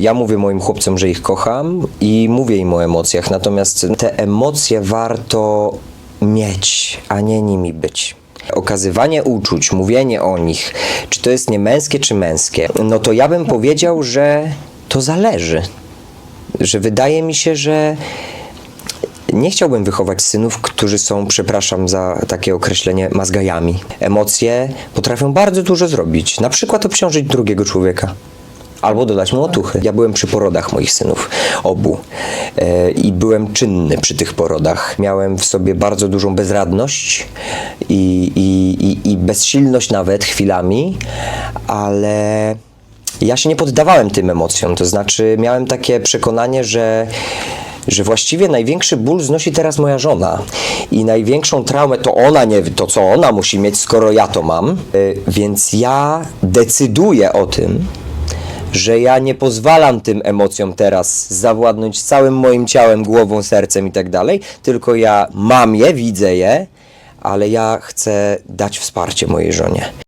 Ja mówię moim chłopcom, że ich kocham i mówię im o emocjach, natomiast te emocje warto mieć, a nie nimi być. Okazywanie uczuć, mówienie o nich, czy to jest niemęskie, czy męskie, no to ja bym powiedział, że to zależy. Że wydaje mi się, że nie chciałbym wychować synów, którzy są, przepraszam za takie określenie, mazgajami. Emocje potrafią bardzo dużo zrobić. Na przykład obciążyć drugiego człowieka. Albo dodać mu otuchy. Ja byłem przy porodach moich synów, obu. E, I byłem czynny przy tych porodach. Miałem w sobie bardzo dużą bezradność i, i, i, i bezsilność nawet chwilami, ale ja się nie poddawałem tym emocjom. To znaczy, miałem takie przekonanie, że że właściwie największy ból znosi teraz moja żona i największą traumę to ona nie to co ona musi mieć, skoro ja to mam. Y, Więc ja decyduję o tym, że ja nie pozwalam tym emocjom teraz zawładnąć całym moim ciałem, głową, sercem i tak dalej, tylko ja mam je, widzę je, ale ja chcę dać wsparcie mojej żonie.